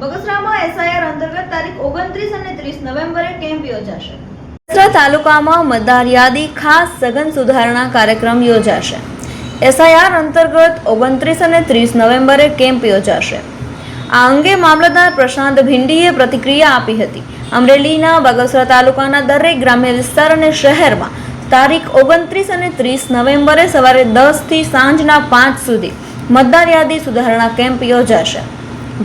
બગસરામાં SIR અંતર્ગત તારીખ ઓગણત્રીસ અને ત્રીસ નવેમ્બરે કેમ્પ યોજાશે. બગસરા તાલુકામાં મતદાર યાદી ખાસ સઘન સુધારણા કાર્યક્રમ યોજાશે. એસઆઈઆર અંતર્ગત ઓગણત્રીસ અને ત્રીસ નવેમ્બરે કેમ્પ યોજાશે. આ અંગે મામલતદાર પ્રશાંત ભિંડીએ પ્રતિક્રિયા આપી હતી. અમરેલીના બગસરા તાલુકાના દરેક ગ્રામ્ય વિસ્તાર અને શહેરમાં તારીખ ઓગણત્રીસ અને ત્રીસ નવેમ્બરે સવારે દસથી સાંજના પાંચ સુધી મતદાર યાદી સુધારણા કેમ્પ યોજાશે.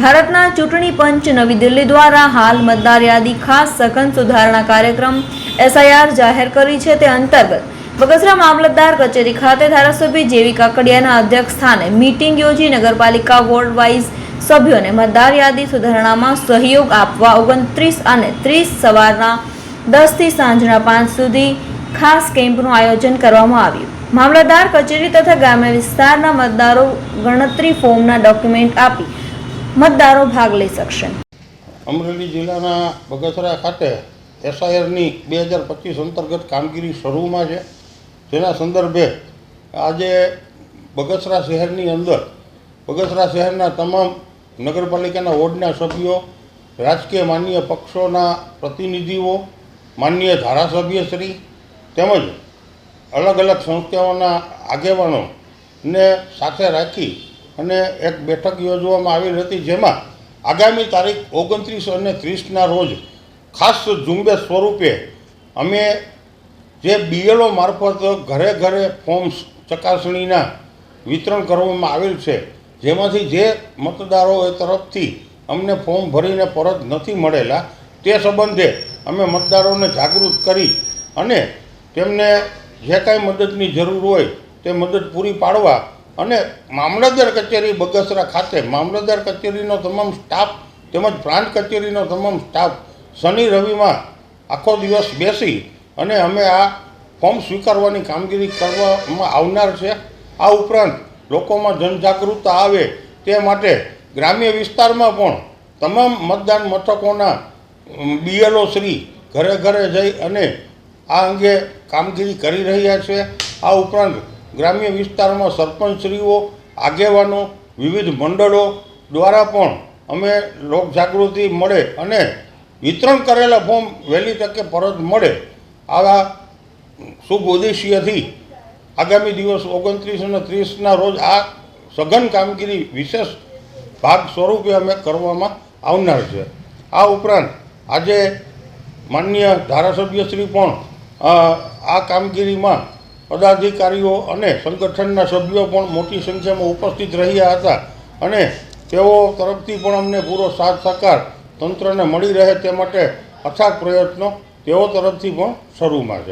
ભારતના ચૂંટણી પંચ નવી દિલ્હી દ્વારા હાલ મતદાર યાદી ખાસ સઘન સુધારણા કાર્યક્રમ એસઆઈઆર જાહેર કરી છે. તે અંતર્ગત બગસરા મામલતદાર કચેરી ખાતે ધારાસભ્ય જેવી કાકડિયાના અધ્યક્ષ સ્થાને મીટિંગ યોજી નગરપાલિકા વોર્ડ વાઇઝ સભ્યોને મતદાર યાદી સુધારણામાં સહયોગ આપવા ઓગણત્રીસ અને ત્રીસ સવારના દસથી સાંજના પાંચ સુધી ખાસ કેમ્પનું આયોજન કરવામાં આવ્યું. મામલતદાર કચેરી તથા ગ્રામ્ય વિસ્તારના મતદારો ગણતરી ફોર્મના ડોક્યુમેન્ટ આપી મતદારો ભાગ લઈ શકશે. અમરેલી જિલ્લાના બગસરા ખાતે એસઆઈઆરની બે હજાર પચીસ અંતર્ગત કામગીરી શરૂમાં છે. જેના સંદર્ભે આજે બગસરા શહેરની અંદર, બગસરા શહેરના તમામ નગરપાલિકાના વોર્ડના સભ્યો, રાજકીય માન્ય પક્ષોના પ્રતિનિધિઓ માન્ય ધારાસભ્યશ્રી તેમજ અલગ અલગ સંસ્થાઓના આગેવાનોને સાથે રાખી અને એક બેઠક યોજવામાં આવેલ હતી જેમાં આગામી તારીખ ઓગણત્રીસ અને ત્રીસના રોજ ખાસ ઝુંબેશ સ્વરૂપે અમે જે બીએલઓ મારફત ઘરે ઘરે ફોર્મ્સ ચકાસણીના વિતરણ કરવામાં આવેલ છે, જેમાંથી જે મતદારોએ તરફથી અમને ફોર્મ ભરીને પરત નથી મળેલા, તે સંબંધે અમે મતદારોને જાગૃત કરી અને તેમને જે કાંઈ મદદની જરૂર હોય તે મદદ પૂરી પાડવા અને મામલતદાર કચેરી બગસરા ખાતે મામલતદાર કચેરીનો તમામ સ્ટાફ તેમજ પ્રાંત કચેરીનો તમામ સ્ટાફ શનિ રવિમાં આખો દિવસ બેસી અને અમે આ ફોર્મ સ્વીકારવાની કામગીરી કરવામાં આવનાર છે. આ ઉપરાંત લોકોમાં જનજાગૃતતા આવે તે માટે ગ્રામ્ય વિસ્તારમાં પણ તમામ મતદાન મથકોના બીએલઓ શ્રી ઘરે ઘરે જઈ અને આ અંગે કામગીરી કરી રહ્યા છે. આ ઉપરાંત ગ્રામ્ય વિસ્તારમાં સરપંચશ્રીઓ, આગેવાનો, વિવિધ મંડળો દ્વારા પણ અમે લોકજાગૃતિ મળે અને વિતરણ કરેલા ફોર્મ વહેલી તકે પરત મળે આવા શુભ ઉદ્દેશ્યથી આગામી દિવસ ઓગણત્રીસ અને ત્રીસના રોજ આ સઘન કામગીરી વિશેષ ભાગ સ્વરૂપે અમે કરવામાં આવનાર છે. આ ઉપરાંત આજે માન્ય ધારાસભ્યશ્રી પણ આ કામગીરીમાં પદાધિકારીઓ અને સંગઠનના સભ્યો પણ મોટી સંખ્યામાં ઉપસ્થિત રહ્યા હતા અને તેઓ તરફથી પણ અમને પૂરો સાથ સહકાર તંત્રને મળી રહે તે માટે અથાગ પ્રયત્નો તેઓ તરફથી પણ શરૂમાં છે.